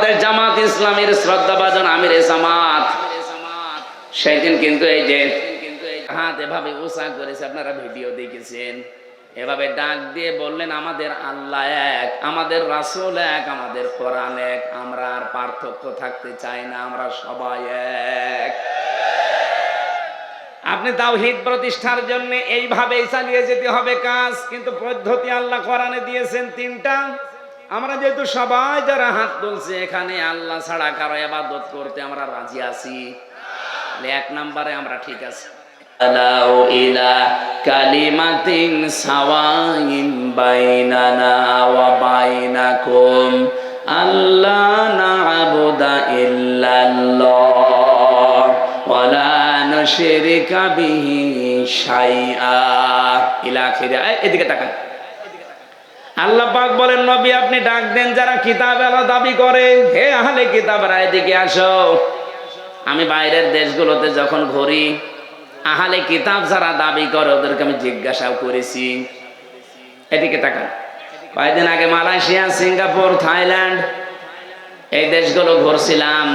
বাংলাদেশ জামাত ইসলামের শ্রদ্ধাভাজন আমির জামাত। সেদিন কিন্তু এই যে হাত এভাবে উষা করেছে, আপনারা ভিডিও দেখেছেন? এভাবে ডাক দিয়ে বললেন, আমাদের আল্লাহ এক, আমাদের রাসূল এক, আমাদের কোরআন এক, আমরা আর পার্থক্য থাকতে চাই না, আমরা সবাই এক। আপনি তাওহীদ প্রতিষ্ঠার জন্য এইভাবেই চালিয়ে যেতে হবে কাজ, কিন্তু পদ্ধতি আল্লাহ কোরআনে দিয়েছেন তিনটা। আমরা যেহেতু সবাই যারা হাত তুলছে, এখানে আল্লাহ ছাড়া কারও ইবাদত করতে আমরা রাজি আছি। এক নম্বরে আমরা ঠিক আছি। আলাউ ইলা কালিমাতিন সাওয়াইন বাইনানা ওয়া বাইনাকুম, আল্লা না'বুদা ইল্লাল্লাহ, ওয়া লা নুশরিকা বিহি শাইআ। ইলা এদিকে তাকান। আল্লাহ পাক বলেন, নবী, আপনি ডাক দেন যারা কিতাব এলা দাবি করে। হে আহলে কিতাবরা এদিকে আসো। আমি বাইরের দেশগুলোতে যখন ঘুরি, আহলে কিতাব যারা দাবি করে, ওদেরকে আমি জিজ্ঞাসাও করেছি। এদিকে তাকান। কয়েকদিন আগে মালয়েশিয়া, সিঙ্গাপুর, থাইল্যান্ড, এই দেশগুলো ঘুরছিলাম।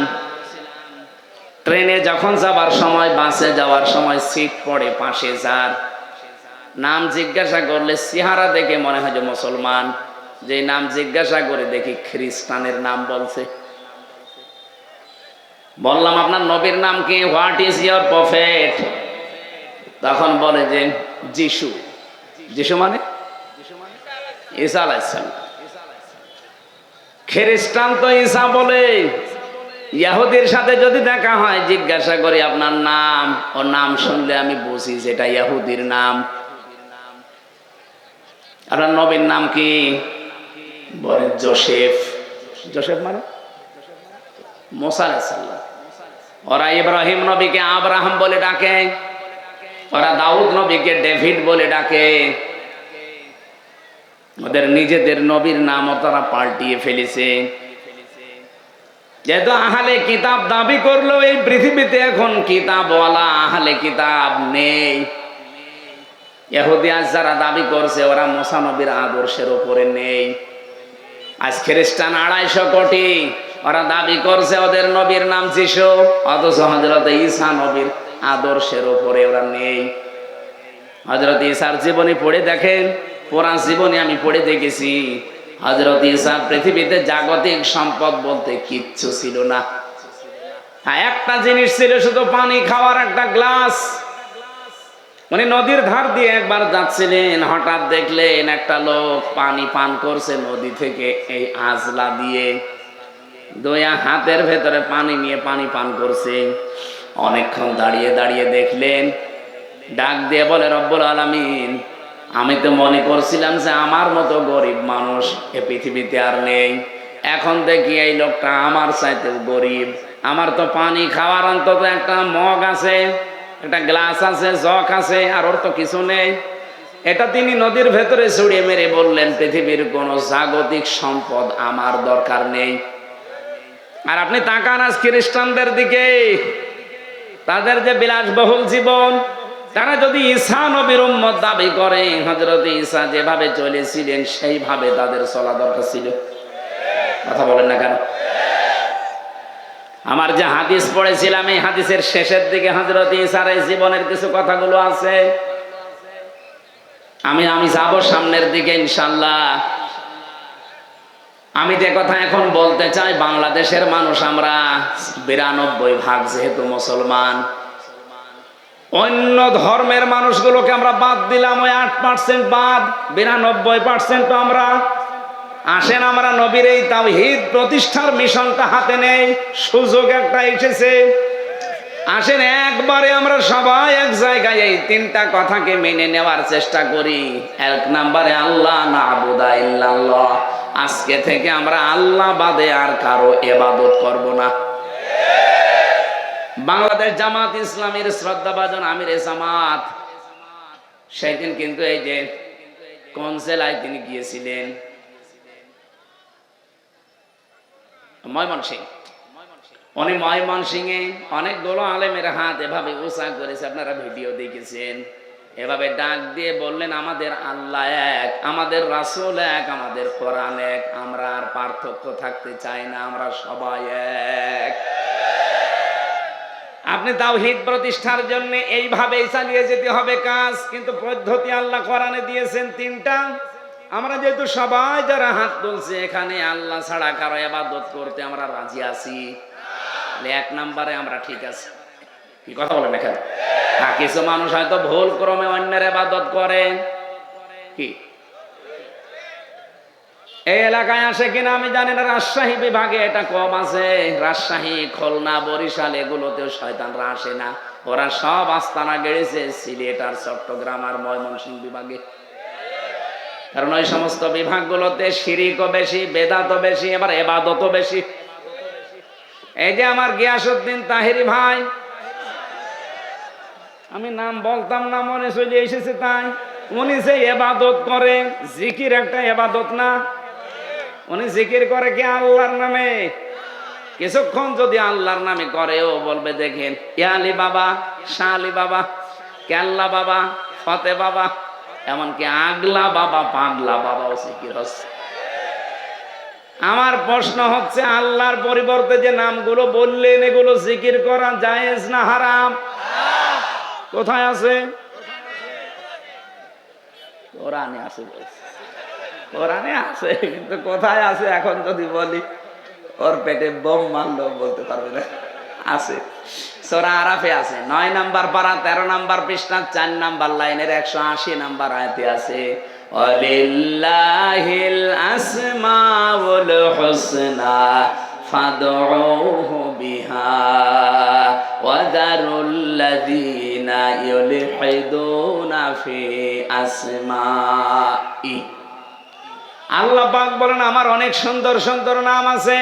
ট্রেনে যখন যাবার সময়, বাসে যাওয়ার সময়, সিট পড়ে পাশে যার নাম জিজ্ঞাসা করলে চেহারা দেখে মনে হয় যে মুসলমান। যে নাম জিজ্ঞাসা করে দেখি খ্রিস্টানের নাম বলছে। বললাম, আপনার নবীর নাম কি? হোয়াট ইজ ইয়োর প্রফেট তখন বলে যে, যিশু। যিশু মানে? ঈসা আলাইসালাম খ্রিস্টান তো ঈসা বলে। ইয়াহুদির সাথে যদি দেখা হয়, জিজ্ঞাসা করি, আপনার নাম? ও নাম শুনলে আমি বুঝি যেটা ইয়াহুদির নাম। আপনার নবীর নাম কি? বলে জোসেফ। জোসেফ মানে? মোসা আলাইসাল্লাম ওরা ইব্রাহিম নবীকে আব্রাহাম বলে ডাকে। ওরা দাউদ নবীকে ডেভিড বলে ডাকে। ওদের নিজেদের নবীর নামও তারা পাল্টিয়ে ফেলেছে। যেহেতু আহলে কিতাব দাবি করল, এই পৃথিবীতে এখন কিতাবওয়ালা আহলে কিতাব নেই। ইহুদিয়াস যারা দাবি করছে, ওরা মোসা নবীর আদর্শের উপরে নেই। আজ খ্রিস্টান আড়াইশো কোটি, ওরা দাবি করছে ওদের নবীর নাম যিশু, অথচ হজরত ঈসা নবীর আদর্শের উপরে ওরা নেই। হজরত ঈসার জীবনী পড়ে দেখেন পুরাণ জীবনী আমি পড়ে দেখেছি। হজরত ঈসা পৃথিবীতে জাগতিক সম্পদ বলতে কিচ্ছু ছিল না। একটা জিনিস ছিল শুধু পানি খাওয়ার একটা গ্লাস। উনি নদীর ধার দিয়ে একবার যাচ্ছিলেন, হঠাৎ দেখলেন একটা লোক পানি পান করছে নদী থেকে এই আজলা দিয়ে। দয়া হাতের ভেতরে পানি নিয়ে পানি পান করছে। অনেকক্ষণ দাঁড়িয়ে দাঁড়িয়ে দেখলেন, ডাক দিয়ে বলে, রব্বুল আলামিন, আমি তো মনে করছিলাম যে আমার মতো গরিব মানুষ এ পৃথিবীতে আর নেই। এখন দেখি এই লোকটা আমার চাইতেও গরিব। আমার তো পানি খাওয়ার অন্তত একটা মগ আছে। একটা গ্লাস আছে, জগ আছে, আর ওর তো কিছু নেই। এটা তিনি নদীর ভেতরে ছড়িয়ে মেরে বললেন, পৃথিবীর কোনো জাগতিক সম্পদ আমার দরকার নেই। আর আপনি তাকান আজ খ্রিস্টানদের দিকে। তাদের যে বিলাসবহুল জীবন, তারা যদি ঈসা নবীর উম্মত দাবি করে হজরত ঈসা যেভাবে চলেছিলেন, সেইভাবে তাদের চলা দরকার ছিল। কথা বলেন না কেন? আমার যে হাদিস পড়েছিলাম, এই হাদিসের শেষের দিকে হজরত এই জীবনের কিছু কথাগুলো আছে। আমি আমি যাব সামনের দিকে ইনশাল্লাহ আমি যে কথা এখন বলতে চাই, বাংলাদেশের মানুষ আমরা বিরানব্বই ভাগ যেহেতু মুসলমান। অন্য ধর্মের মানুষগুলোকে আমরা বাদ দিলাম, ওই আট পার্সেন্ট বাদ, বিরানব্বই পার্সেন্ট আমরা আসেন আমরা নবীর এই তাওহীদ প্রতিষ্ঠার মিশনটা হাতে নেই। সুযোগ একটা এসেছে। আসেন একবারে আমরা সবাই এক জায়গায় এই তিনটা কথাকে মেনে নেওয়ার চেষ্টা করি। এক নাম্বারে আল্লাহ না আজকে থেকে আমরা আল্লাহ বাদে আর কারও এবাদত করব না। বাংলাদেশ জামাত ইসলামের শ্রদ্ধাভাজন আমির জামাত। সেদিন কিন্তু এই যে কোন জেলায় তিনি গিয়েছিলেন? ময়মনসিং উনি এ অনেকগুলো আলেমের হাত এভাবে উষা করেছে, আপনারা ভিডিও দেখেছেন। এভাবে ডাক দিয়ে বললেন, আমাদের আল্লাহ এক, আমাদের রাসূল এক, আমাদের কোরআন এক, আমরা আর পার্থক্য থাকতে চাই না, আমরা সবাই এক। আপনি তাওহীদ প্রতিষ্ঠার জন্য এইভাবেই চালিয়ে যেতে হবে কাজ, কিন্তু পদ্ধতি আল্লাহ কোরআনে দিয়েছেন তিনটা। আমরা যেহেতু সবাই যারা হাত তুলছে, এখানে আল্লাহ ছাড়া কারও ইবাদত করতে আমরা রাজি আছি। এক নম্বরে আমরা ঠিক আছি। কি কথা বলেন এখানে? হ্যাঁ কিছু মানুষ হয়তো ভুল ক্রমে অন্যের ইবাদত করে। কি? এই এলাকায় আসে কিনা আমি জানি না, রাজশাহী বিভাগে এটা কম আছে। রাজশাহী, খুলনা, বরিশাল, এগুলোতেও শয়তানরা আসে না। ওরা সব আস্তানা গেড়েছে, সিলেট আর চট্টগ্রাম আর ময়মনসিংহ বিভাগে। কারণ ওই সমস্ত বিভাগগুলোতে শিরিকও বেশি, বেদাতও বেশি, এবার এবাদতও বেশি। এই যে আমার গিয়াসুদ্দিন তাহিরি ভাই, আমি নাম বলতাম না, মনে চলে এসেছে তাই। উনি যে এবাদত করে, জিকির একটা এবাদত না। উনি জিকির করে কি আল্লাহর নামে? কিছুক্ষণ যদি আল্লাহর নামে করে ও বলবে, দেখেন ইয়ালি বাবা, শাহ আলী বাবা, কেল্লা বাবা, ফতে বাবা এমনকি আগলা বাবা, পাগলা বাবাও জিকির হচ্ছে আমার প্রশ্ন হচ্ছে, আল্লাহর পরিবর্তে যে নামগুলো বললেন, এগুলো জিকির করা জায়েজ না হারাম? কোথায় আছে? কোরআনে আছে কোরআনে আছে, কিন্তু কোথায় আছে এখন যদি বলি, ওর পেটে বোম মারলেও বলতে পারবে না। আছে। সোরা আরাফে আছে। নয় নাম্বার পারা, তেরো নাম্বার পৃষ্ঠা, চার নাম্বার লাইনের একশো আশি নাম্বার আয়তে আছে অলিল্লাহিল আসমাউল ফাদউহু বিহা ইউলহিদুনা ফি আসমাই। আল্লাহ পাক বলেন, আমার অনেক সুন্দর সুন্দর নাম আছে।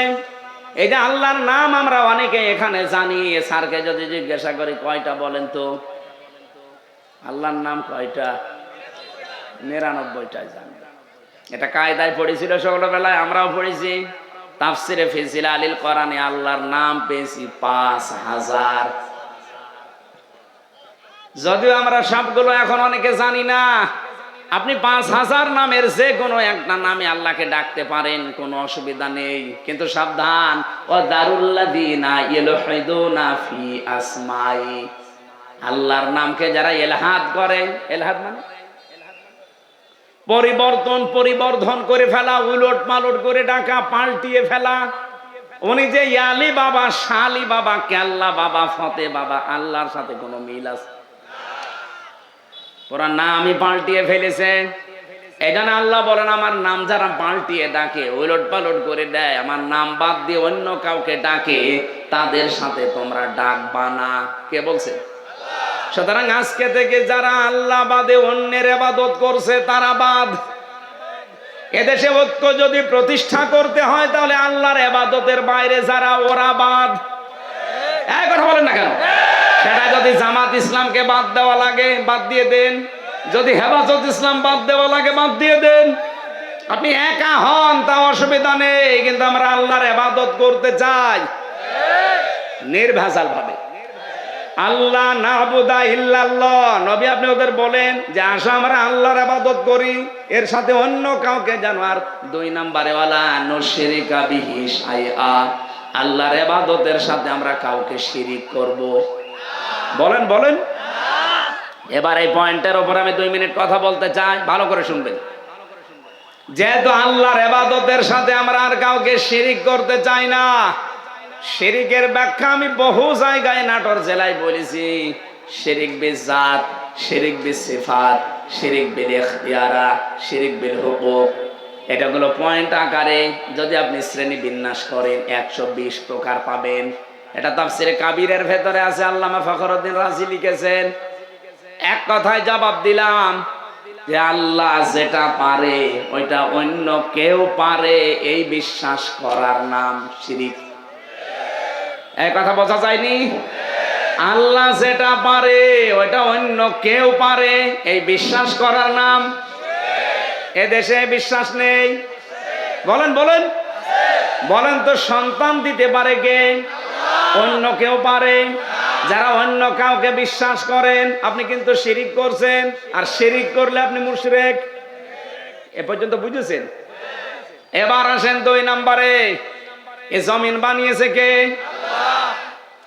যে আল্লাহর নাম আমরা অনেকে এখানে জানি। স্যারকে যদি জিজ্ঞাসা করি, কয়টা বলেন তো? আল্লাহর নাম কয়টা? নিরানব্বইটাই জানি। এটা কায়দায় পড়েছিল ছোটবেলায় আমরাও পড়েছি। তাফসিরে ফিজিল আলিল কোরআনে আল্লাহর নাম পেয়েছি পাঁচ হাজার। যদিও আমরা সবগুলো এখন অনেকে জানি না আপনি পাঁচ হাজার নামের যে কোনো একটা নামে আল্লাহকে ডাকতে পারেন, কোনো অসুবিধা নেই। কিন্তু সাবধান ও দারুল্লাদিনা ইলহিদুনা ফি আসমাই। আল্লাহর নামকে যারা এলহাদ করে, এলহাদ মানে? পরিবর্তন, পরিবর্ধন করে ফেলা, উলট পালট করে ডাকা, পাল্টিয়ে ফেলা। উনি যে ইয়ালি বাবা, শালি বাবা, কেল্লা বাবা, ফতে বাবা, আল্লাহর সাথে কোনো মিল আছে? ওরা নামই পাল্টিয়ে ফেলেছে। এখানে আল্লাহ বলেন, আমার নাম যারা পাল্টিয়ে ডাকে, ওলট পালট করে দেয়, আমার নাম বাদ দিয়ে অন্য কাউকে ডাকে, তাদের সাথে তোমরা ডাকবা না। কে বলছে? সুতরাং আজকে থেকে যারা আল্লাহ বাদে অন্যের আবাদত করছে, তারা বাদ। এদেশে ঐক্য যদি প্রতিষ্ঠা করতে হয়, তাহলে আল্লাহর আবাদতের বাইরে যারা, ওরা বাদ। কথা বলেন না কেন? সেটা যদি জামাত ইসলামকে বাদ দেওয়া লাগে, বাদ দিয়ে দেন। যদি হেফাজত ইসলাম বাদ দেওয়া লাগে, বাদ দিয়ে দেন। আপনি একা হন তা অসুবিধা নেই, কিন্তু আমরা আল্লাহর আবাদত করতে চাই। নির্ভেজাল ভাবে। আল্লাহ নাবুদা ইল্লাল্লাহ। নবী আপনি ওদের বলেন যে, আসো আমরা আল্লাহর আবাদত করি, এর সাথে অন্য কাউকে যেন আর দুই নাম্বারে ওয়ালা আল্লাহর আবাদতের সাথে আমরা কাউকে শিরিক করব। বলেন বলেন। এবার এই পয়েন্টের উপর আমি দুই মিনিট কথা বলতে চাই ভালো করে শুনবেন। যেহেতু আল্লাহর এবাদতের সাথে আমরা আর কাউকে শিরিক করতে চাই না শিরিকের ব্যাখ্যা আমি বহু জায়গায় নাটোর জেলায় বলেছি। শিরিক বিল জাত শিরিক বিল সিফাত শিরিক বিল ইখতিয়ারা শিরিক বিল হুকুক এটা হলো পয়েন্ট আকারে যদি আপনি শ্রেণি বিন্যাস করেন একশো বিশ প্রকার পাবেন। এটা তাফসিরে কাবিরের ভেতরে আছে, আল্লামা ফখরুদ্দিন রাজি লিখেছেন। এক কথায় জবাব দিলাম যে আল্লাহ যেটা পারে, ওইটা অন্য কেউ পারে, এই বিশ্বাস করার নাম শিরিক। এই কথা বোঝা যায়নি? আল্লাহ যেটা পারে, ওইটা অন্য কেউ পারে, এই বিশ্বাস করার নাম এদেশে বিশ্বাস নেই? বলেন বলেন। বলেন তো সন্তান দিতে পারে কে? অন্য কেউ পারে। যারা অন্য কাউকে বিশ্বাস করেন, আপনি কিন্তু শিরিক করছেন। আর শিরিক করলে আপনি মুশরিক। এ পর্যন্ত বুঝেছেন? এবার আসেন দুই নম্বরে। এ জমিন বানিয়েছে কে?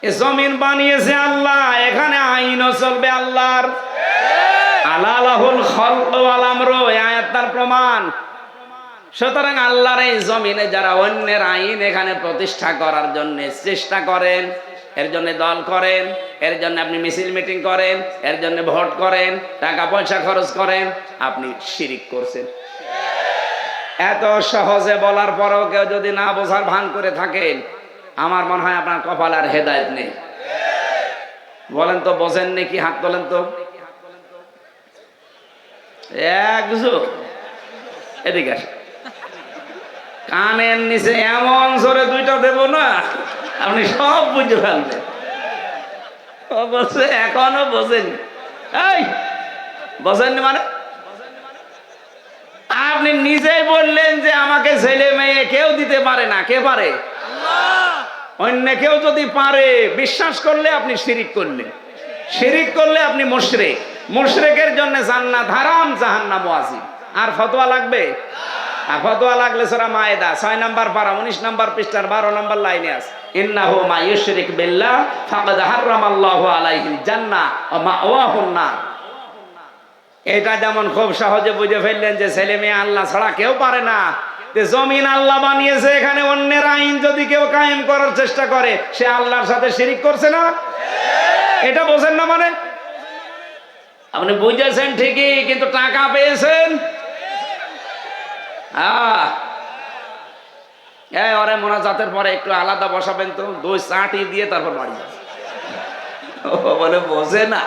এ জমিন বানিয়েছে আল্লাহ। এখানে আইনও চলবে আল্লাহর। আলালাহুল খলক এই আয়াত তার প্রমাণ। সুতরাং আল্লাহর এই জমিনে যারা অন্যের আইন এখানে প্রতিষ্ঠা করার জন্য চেষ্টা করেন, এর জন্য দল করেন, এর জন্য আপনি মিছিল মিটিং করেন, এর জন্য ভোট করেন টাকা পয়সা খরচ করেন, আপনি শিরিক করছেন। এত সহজে বলার পরেও কেউ যদি না বোঝার ভান করে থাকেন আমার মনে হয় আপনার কপাল আর হেদায়ত নেই। বলেন তো, বোঝেন নাকি হাত তোলেন তো। একজো এদিকে আসে কানের নিচে এমন জোরে দুইটা দেব না আপনি সব বুঝে ফেলবেন। অবশ্যই এখনও বোঝেন এই বোঝেননি মানে? আপনি নিজেই বললেন যে আমাকে ছেলে মেয়ে কেউ দিতে পারে না কে পারে? অন্য কেউ যদি পারে বিশ্বাস করলে আপনি শিরিক করলেন। শিরিক করলে আপনি মুশরিক। মুশরিকের জন্য জান্নাত হারাম জাহান্নাম ওয়াজিব আর ফতোয়া লাগবে? আর ফতোয়া লাগলে সরা মায়েদা, ছয় নাম্বার পারা, উনিশ নাম্বার পৃষ্ঠার বারো নাম্বার লাইনে আছে। ইন্নাহু মা ইউশরিক বিল্লাহ, ফাকাদ হারামাল্লাহু আলাইহিল জান্নাহ ওয়া মাওয়াহুন নার। এটা যেমন খুব সহজে বুঝে ফেললেন যে ছেলে মেয়ে আল্লাহ ছাড়া কেউ পারে না। যে জমিন আল্লাহ বানিয়েছে, এখানে অন্যের আইন যদি কেউ কায়েম করার চেষ্টা করে, সে আল্লাহর সাথে শিরিক করছে না? এটা বোঝেন না মানে? আপনি বুঝেছেন ঠিকই, কিন্তু টাকা পেয়েছেন? ওরে মোনাজাতের পরে একটু আলাদা বসাবেন তো, দুই চাটি দিয়ে তারপর বাড়ি বলে, বোঝে না।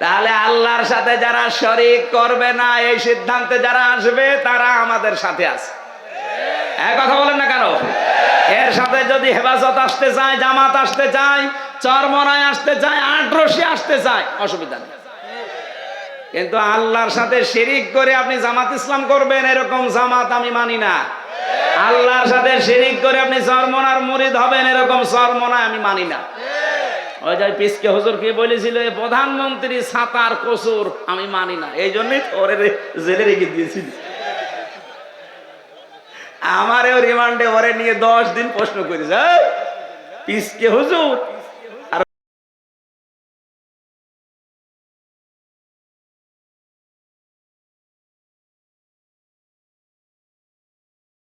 তাহলে আল্লাহর সাথে যারা শরিক করবে না, এই সিদ্ধান্তে যারা আসবে, তারা আমাদের সাথে আছে। এক কথা বলেন না কেন? এর সাথে যদি হেফাজত আসতে চায়, জামাত আসতে চায়, চরমনায় আসতে চায় আটরসি আসতে চায়, অসুবিধা নেই। কিন্তু আল্লাহর সাথে শিরিক করে আপনি জামাত ইসলাম করবেন, এরকম জামাত আমি মানি না। আল্লাহর সাথে শিরিক করে আপনি চরমনার মুরিদ হবেন, এরকম চরমনা আমি মানি না। ওই যে পিসকে হুজুর কি বলেছিল এই প্রধানমন্ত্রী সাতার কসুর, আমি মানি না। এই জন্যই ওরে জেলে রেখে দিয়েছিল। আমারেও রিমান্ডে ওরে নিয়ে দশ দিন প্রশ্ন করেছে পিসকে হুজুর